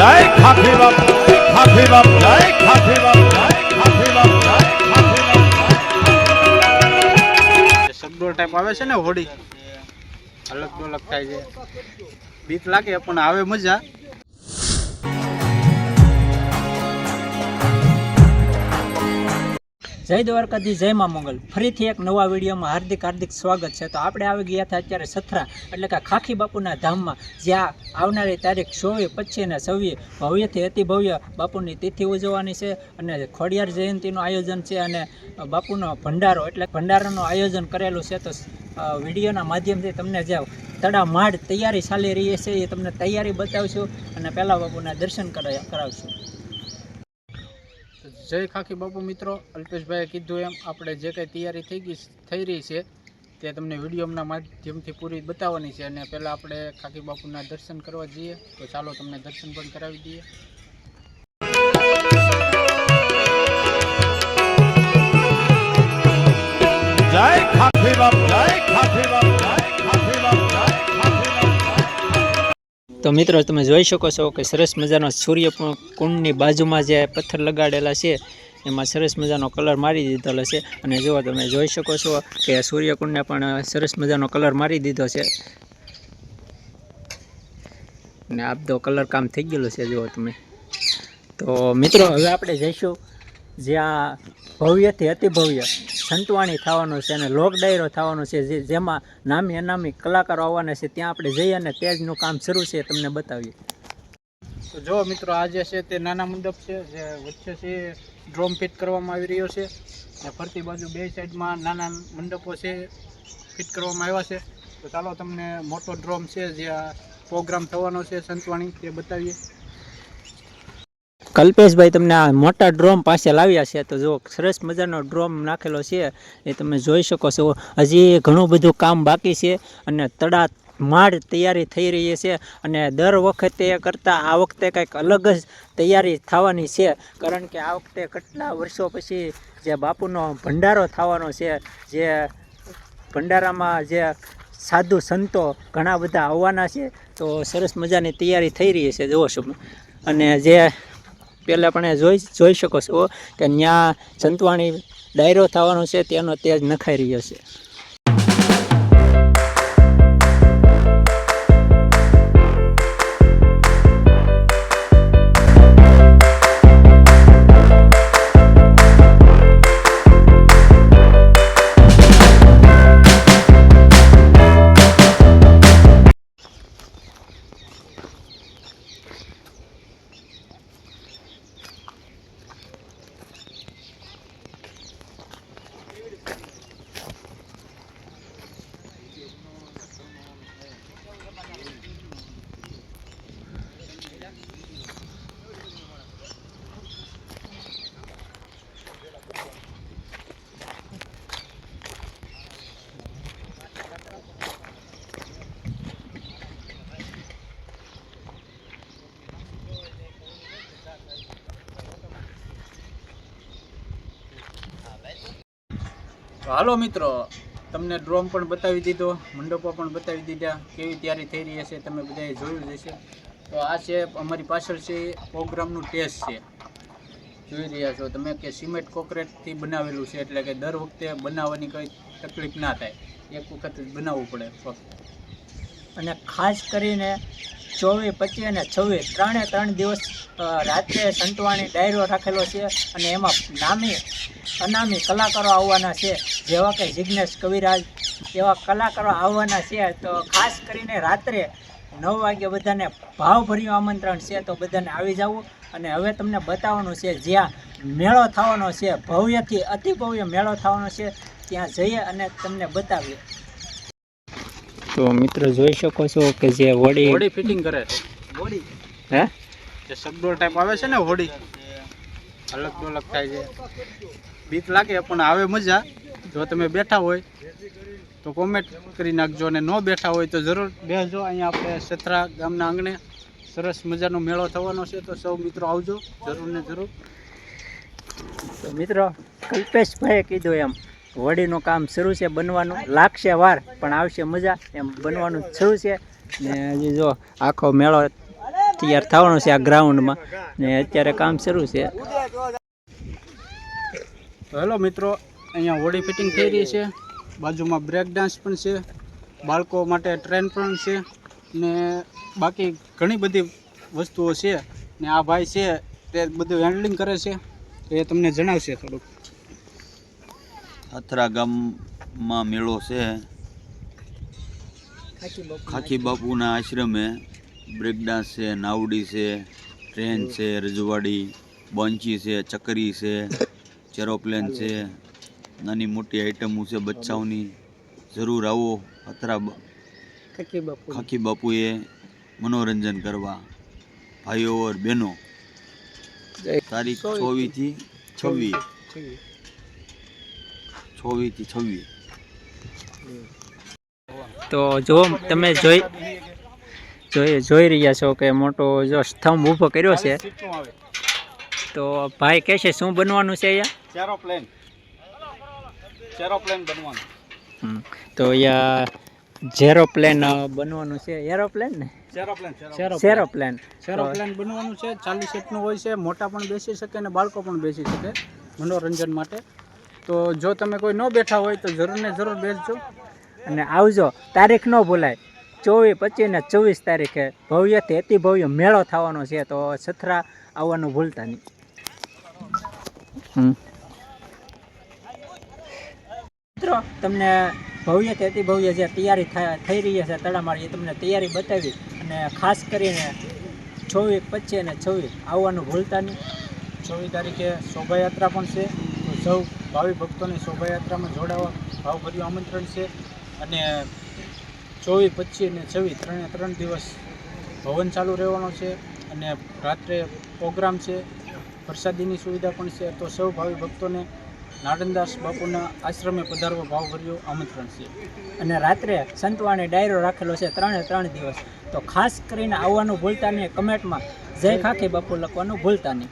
જય ખાખી બાપ ખાખી બાપ જય ખાખી બાપ ટાઈપ આવે છે ને હોડી અલગ અલગ થાય છે. બીક લાગે, પણ આવે મજા. જય દ્વારકાજી જય મા મંગલ. ફરીથી એક નવા વિડીયોમાં હાર્દિક હાર્દિક સ્વાગત છે. તો આપણે આવી ગયા હતા અત્યારે સથરા, એટલે કે ખાખી બાપુના ધામમાં, જ્યાં આવનારી તારીખ ચોવીસ, પચીસ અને છવ્વીસ ભવ્યથી અતિ ભવ્ય બાપુની તિથિ ઉજવવાની છે અને ખોડિયાર જયંતિનું આયોજન છે અને બાપુનો ભંડારો, એટલે ભંડારાનું આયોજન કરેલું છે. તો વિડીયોના માધ્યમથી તમને જે તડામાડ તૈયારી ચાલી રહી છે એ તમને તૈયારી બતાવશું અને પહેલાં બાપુના દર્શન કરાવ કરાવશું. જય ખાખી બાપુ મિત્રો. અલ્પેશભાઈએ કીધું એમ, આપણે જે કંઈ તૈયારી થઈ ગઈ થઈ રહી છે, તે તમને વિડીયોના માધ્યમથી પૂરી બતાવવાની છે. અને પહેલાં આપણે ખાખી બાપુના દર્શન કરવા જઈએ, તો ચાલો તમને દર્શન પણ કરાવી દઈએ. જય ખાખી બાપુ, જય ખાખી બાપ. તો મિત્રો, તમે જોઈ શકો છો કે સરસ મજાનો સૂર્ય કુંડની બાજુમાં જે પથ્થર લગાડેલા છે, એમાં સરસ મજાનો કલર મારી દીધેલો છે. અને જો તમે જોઈ શકો છો કે સૂર્યકુંડને પણ સરસ મજાનો કલર મારી દીધો છે. અને આપદો કલર કામ થઈ ગયેલું છે, જુઓ તમે. તો મિત્રો, હવે આપણે જઈશું જ્યાં ભવ્યથી અતિ ભવ્ય સંતવાણી થવાનું છે અને લોક ડાયરો થવાનો છે, જે જેમાં નામી અનામી કલાકારો આવવાના છે. ત્યાં આપણે જઈએ અને તેજનું કામ શરૂ છે તમને બતાવીએ. તો જો મિત્રો, આજે છે તે નાના મંડપ છે, જે વચ્ચે છે ડ્રોમ ફિટ કરવામાં આવી રહ્યો છે. અને ફરતી બાજુ બે સાઈડમાં નાના મંડપો છે, ફિટ કરવામાં આવ્યા છે. તો ચાલો તમને મોટો ડ્રોમ છે, જે પ્રોગ્રામ થવાનો છે સંતવાણી, તે બતાવીએ. કલ્પેશભાઈ તમને આ મોટા ડ્રોમ પાસે લાવ્યા છે તો જો સરસ મજાનો ડ્રોમ નાખેલો છે એ તમે જોઈ શકો છો. હજી ઘણું બધું કામ બાકી છે અને તડા માડ તૈયારી થઈ રહી છે અને દર વખતે કરતાં આ વખતે કંઈક અલગ જ તૈયારી થવાની છે. કારણ કે આ વખતે કેટલા વર્ષો પછી જે બાપુનો ભંડારો થવાનો છે, જે ભંડારામાં જે સાધુ સંતો ઘણા બધા આવવાના છે, તો સરસ મજાની તૈયારી થઈ રહી છે. જુઓ છો અને જે પહેલાં પણ જોઈ જોઈ શકો છો કે ત્યાં સંતવાણી ડાયરો થવાનો છે, તેનો તેજ નખાઈ રહ્યો છે. હાલો મિત્રો, તમને ડ્રોમ પણ બતાવી દીધો, મંડપો પણ બતાવી દીધા, કેવી તૈયારી થઈ રહી હશે તમે બધાએ જોયું જ હશે. તો આ છે, અમારી પાછળ છે, પ્રોગ્રામનું ટેસ્ટ છે. જોઈ રહ્યા છો તમે કે સિમેન્ટ કોક્રેટથી બનાવેલું છે, એટલે કે દર વખતે બનાવવાની કંઈ તકલીફ ના થાય. એક વખત બનાવવું પડે, ફક્ત. અને ખાસ કરીને ચોવીસ, પચીસ અને છવ્વીસ, ત્રણે ત્રણ દિવસ રાત્રે સંતવાણી ડાયરો રાખેલો છે અને એમાં નામી, અનામી કલાકારો આવવાના છે, જેવા કે જિજ્ઞેશ કવિરાજ એવા કલાકારો આવવાના છે. તો ખાસ કરીને રાત્રે નવ વાગે બધાને ભાવભર્યું આમંત્રણ છે, તો બધાને આવી જવું અને હવે તમને બતાવવાનું છે, જ્યાં મેળો થવાનો છે, ભવ્યથી અતિ ભવ્ય મેળો થવાનો છે, ત્યાં જઈએ અને તમને બતાવીએ. તો મિત્રો જોઈ શકો છો કે જે વડી હોડી ફિટિંગ કરે છે. હોડી હે? જે સગડોળ ટાઈપ આવે છે ને હોડી અલગ અલગ થાય છે. બીક લાગે પણ આવે મજા. જો તમે બેઠા હોય તો કોમેન્ટ કરી નાખજો અને ન બેઠા હોય તો જરૂર બેસજો. અહીંયા આપણે સથરા ગામના આંગણે સરસ મજાનો મેળો થવાનો છે તો સૌ મિત્રો આવજો જરૂર ને જરૂર. તો મિત્રો કલ્પેશભાઈએ કીધું એમ. વડીનું કામ શરૂ છે બનવાનું. લાગશે વાર, પણ આવશે મજા. એમ બનવાનું શરૂ છે. ને હજી જો આખો મેળો તૈયાર થવાનો છે આ ગ્રાઉન્ડમાં. ને અત્યારે કામ શરૂ છે. હેલો મિત્રો, અહીંયા હોડી ફિટિંગ થઈ રહી છે. બાજુમાં બ્રેક ડાન્સ પણ છે. બાળકો માટે ટ્રેન પણ છે. ને બાકી ઘણી બધી વસ્તુઓ છે. ને આ ભાઈ છે તે બધું હેન્ડલિંગ કરે છે. એ તમને જણાવશે થોડુંક. અથરા ગામમાં મેળો છે. ખાખી બાપુના આશ્રમે. બ્રેક ડાન્સ છે નાવડી છે ટ્રેન છે રજવાડી બંચી છે ચકરી છે ચેરોપ્લેન છે. નાની મોટી આઈટમો છે બચ્ચાઓની. જરૂર આવો અથરા ખાખી બાપુએ. મનોરંજન કરવા. ભાઈઓ ઓર બહેનો. તારીખ ચોવીસથી છવ્વીસ. છવ્વીસ. તો જો તમે જોઈ જોઈ જોઈ રહ્યા છો કે મોટો જો સ્તંભ ઊભો કર્યો છે. તો ભાઈ કહે છે શું બનવાનું છે અહીંયા? ચેરોપ્લેન. ચેરોપ્લેન બનવાનું. હમ. તો અહીંયા ઝેરોપ્લેન બનવાનું છે. એરોપ્લેન ને? સેરોપ્લેન સેરોપ્લેન બનવાનું છે. ચાલીસ સીટનું હોય છે. મોટા પણ બેસી શકે અને બાળકો પણ બેસી શકે મનોરંજન માટે. તો જો તમે કોઈ ન બેઠા હોય તો જરૂર ને જરૂર બેસજો. અને આવજો. તારીખ ન ભૂલાય. ચોવીસ પચીસ ને ચોવીસ તારીખે ભવ્યથી અતિ ભવ્ય મેળો થવાનો છે. તો છથરા આવવાનું ભૂલતા નહીં. મિત્રો તમને ભવ્યથી અતિ ભવ્ય જે તૈયારી થઈ રહી છે તડામાળી એ તમને તૈયારી બતાવી અને ખાસ કરીને ચોવીસ પચીસ અને છવ્વીસ આવવાનું ભૂલતા નહીં. ચોવીસ તારીખે શોભાયાત્રા પણ છે. સૌ ભાવિ ભક્તોને શોભાયાત્રામાં જોડાવા ભાવભર્યું આમંત્રણ છે. અને ચોવીસ, પચીસ અને છવ્વીસ ત્રણે ત્રણ દિવસ ભવન ચાલુ રહેવાનો છે અને રાત્રે પ્રોગ્રામ છે. પ્રસાદીની સુવિધા પણ છે. તો સૌ ભાવિ ભક્તોને નારણદાસ બાપુના આશ્રમે પધારવા ભાવભર્યું આમંત્રણ છે. અને રાત્રે સંતવાણી ડાયરો રાખેલો છે ત્રણે ત્રણ દિવસ. તો ખાસ કરીને આવવાનું ભૂલતા નહીં. કમેન્ટમાં જય ખાખી બાપુ લખવાનું ભૂલતા નહીં.